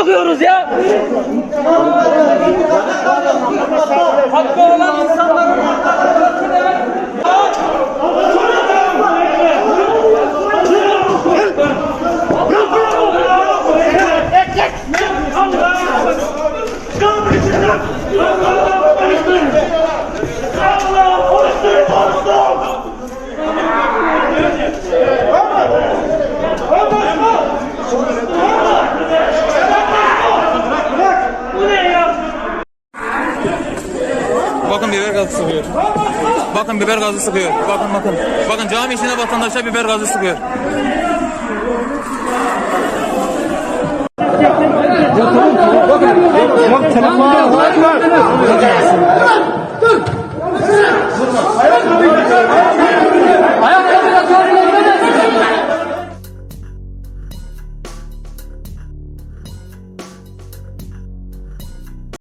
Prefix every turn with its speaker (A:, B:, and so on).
A: yakıyoruz ya? Hakkı olan insanların
B: Bakın biber gazı sıkıyor. Bakın biber gazı sıkıyor. Bakın bakın. Bakın cami içinde vatandaşa biber gazı sıkıyor.